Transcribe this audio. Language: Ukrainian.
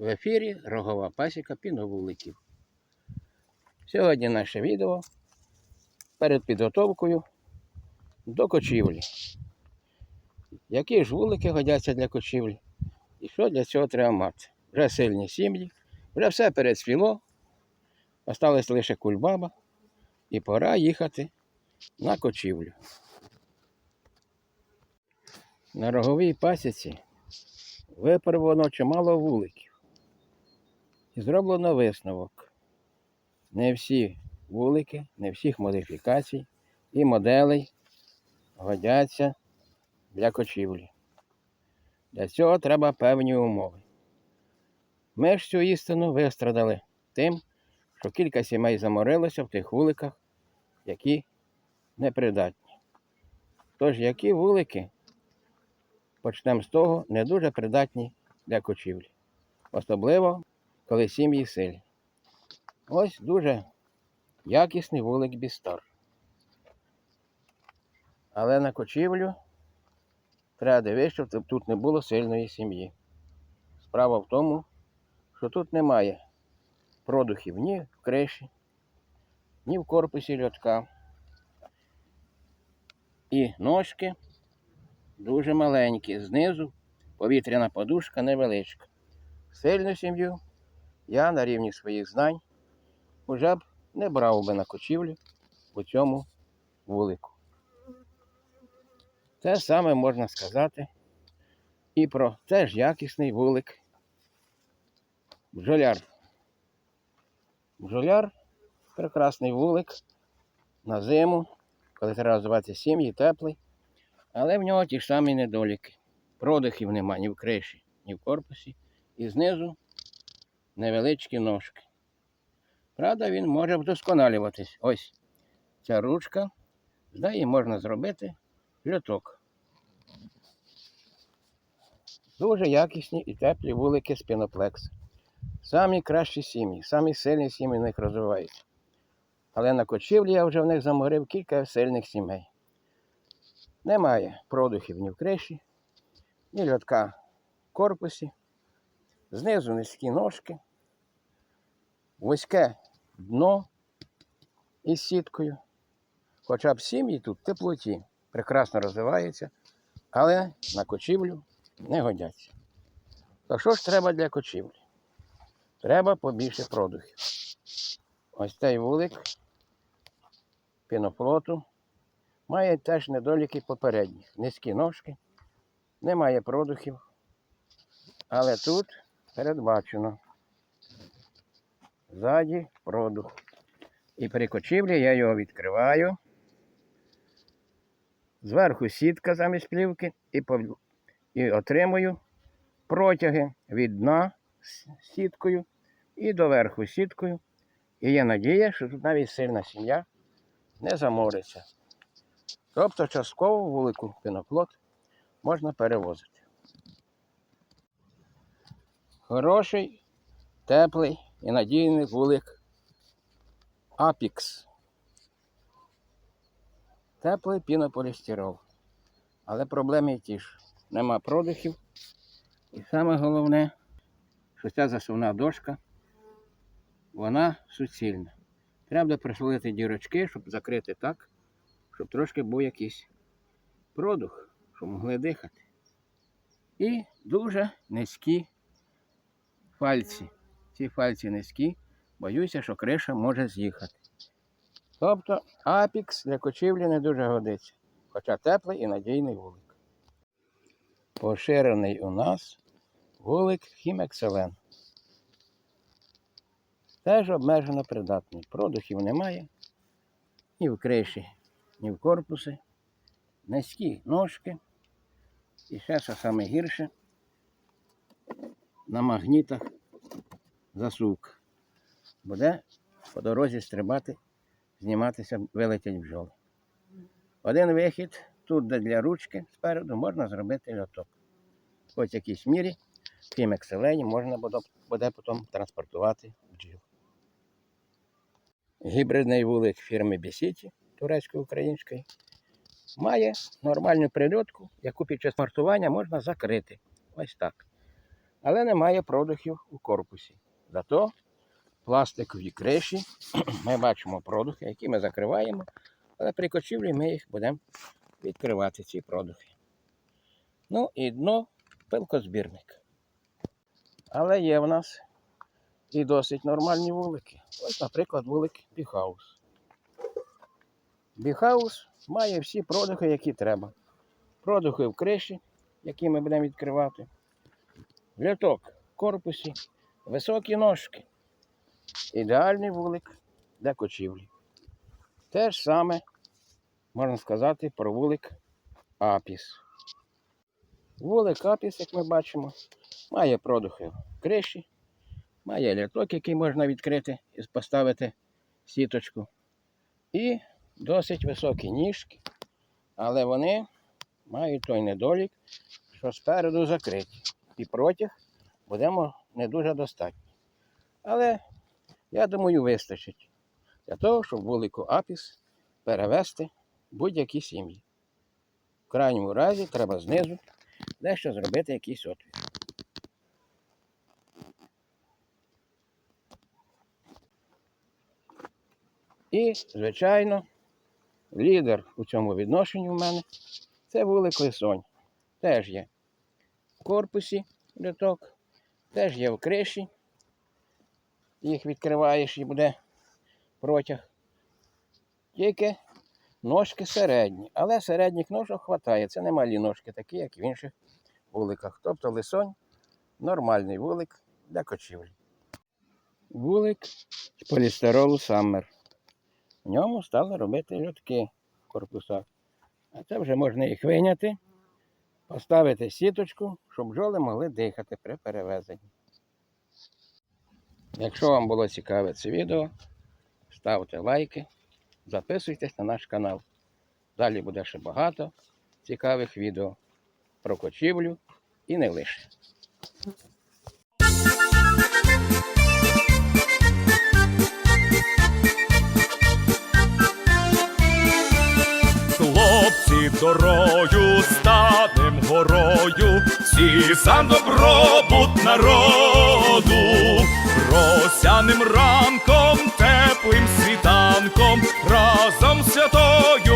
В ефірі Рогова пасіка піновуликів. Сьогодні наше відео перед підготовкою до кочівлі. Які ж вулики годяться для кочівлі і що для цього треба мати? Вже сильні сім'ї, вже все перецвіло, осталась лише кульбаба і пора їхати на кочівлю. На роговій пасіці випарвано чимало вуликів. І зроблено висновок. Не всі вулики, не всіх модифікацій і моделей годяться для кочівлі. Для цього треба певні умови. Ми ж цю істину вистрадали тим, що кілька сімей заморилося в тих вуликах, які непридатні. Тож, які вулики почнемо з того, не дуже придатні для кочівлі. Особливо, коли сім'ї силі. Ось дуже якісний вулик Бістар. Але на кочівлю треба дивитися, щоб тут не було сильної сім'ї. Справа в тому, що тут немає продухів ні в криші, ні в корпусі льотка. І ножки дуже маленькі. Знизу повітряна подушка невеличка. Сильну сім'ю я на рівні своїх знань уже б не брав би на кочівлю у цьому вулику. Те саме можна сказати і про теж якісний вулик бджоляр. Бджоляр прекрасний вулик на зиму, коли треба розвивати сім'ї, теплий. Але в нього ті ж самі недоліки. Продихів нема ні в криші, ні в корпусі. І знизу невеличкі ножки. Правда, він може вдосконалюватись. Ось ця ручка, з неї можна зробити льоток. Дуже якісні і теплі вулики з піноплекс. Самі кращі сім'ї, самі сильні сім'ї в них розвиваються. Але на кочівлі я вже в них заморив кілька сильних сімей. Немає продухів ні в криші, ні льотка в корпусі. Знизу низькі ножки, вузьке дно із сіткою. Хоча б сім'ї тут в теплоті прекрасно розвиваються, але на кочівлю не годяться. То що ж треба для кочівлі? Треба побільше продухів. Ось цей вулик піноплоту має теж недоліки попередніх. Низькі ножки, немає продухів. Але тут передбачено. Ззаді продух. І при кочівлі я його відкриваю. Зверху сітка замість плівки і, і отримую протяги від дна сіткою і до верху сіткою. І є надія, що тут навіть сильна сім'я не замориться. Тобто частково вулику піноплот можна перевозити. Хороший, теплий і надійний вулик Апікс. Теплий пінополістирол. Але проблеми ті ж. Нема продихів. І саме головне, що ця засувна дошка, вона суцільна. Треба присвоїти дірочки, щоб закрити так, щоб трошки був якийсь продух, щоб могли дихати. І дуже низькі фальці. Ці фальці низькі, боюся, що криша може з'їхати. Тобто апікс для кочівлі не дуже годиться, хоча теплий і надійний вулик. Поширений у нас вулик Хімекселен. Теж обмежено придатний. Продухів немає ні в криші, ні в корпусі. Низькі ножки. І ще що саме на магнітах засувка. Буде по дорозі стрибати, зніматися, вилетять бджоли. Один вихід, тут де для ручки спереду можна зробити льоток. Хоч в якійсь мірі в тім екселені можна буде потім транспортувати бджіл. Гібридний вулик фірми Бісіті турецько-української має нормальну прильотку, яку під час мартування можна закрити. Ось так. але немає продухів у корпусі. Зато пластикові криші ми бачимо продухи, які ми закриваємо, але при кочівлі ми їх будемо відкривати, ці продухи. Ну і дно пилкозбірник. Але є в нас і досить нормальні вулики. Ось, наприклад, вулик Біхаус. Біхаус має всі продухи, які треба. Продухи в криші, які ми будемо відкривати. Ляток в корпусі, високі ножки. Ідеальний вулик для кочівлі. Те ж саме можна сказати про вулик Апіс. Вулик Апіс, як ми бачимо, має продухи в криші, має ляток, який можна відкрити і поставити сіточку. І досить високі ніжки, але вони мають той недолік, що спереду закриті. І протяг будемо не дуже достатньо. Але я думаю, вистачить для того, щоб вулику Апіс перевести будь-які сім'ї. В крайньому разі треба знизу дещо зробити якийсь отвір. І, звичайно, лідер у цьому відношенні в мене це вулик Лисонь. Теж є в корпусі літок, теж є в криші. Їх відкриваєш і буде протяг. Тільки ножки середні. Але середніх ножок вистачає. Це не малі ножки, такі, як в інших вуликах. Тобто лисонь нормальний вулик для кочівлі. Вулик з полістиролу Саммер. В ньому стали робити льотки в корпусах. А це вже можна їх вийняти, поставити сіточку, щоб бджоли могли дихати при перевезенні. Якщо вам було цікаве це відео, ставте лайки, записуйтесь на наш канал. Далі буде ще багато цікавих відео про кочівлю і не лише. Хлопці дорою станем праці, сам добробут народу, росяним ранком, теплим світанком, разом святою.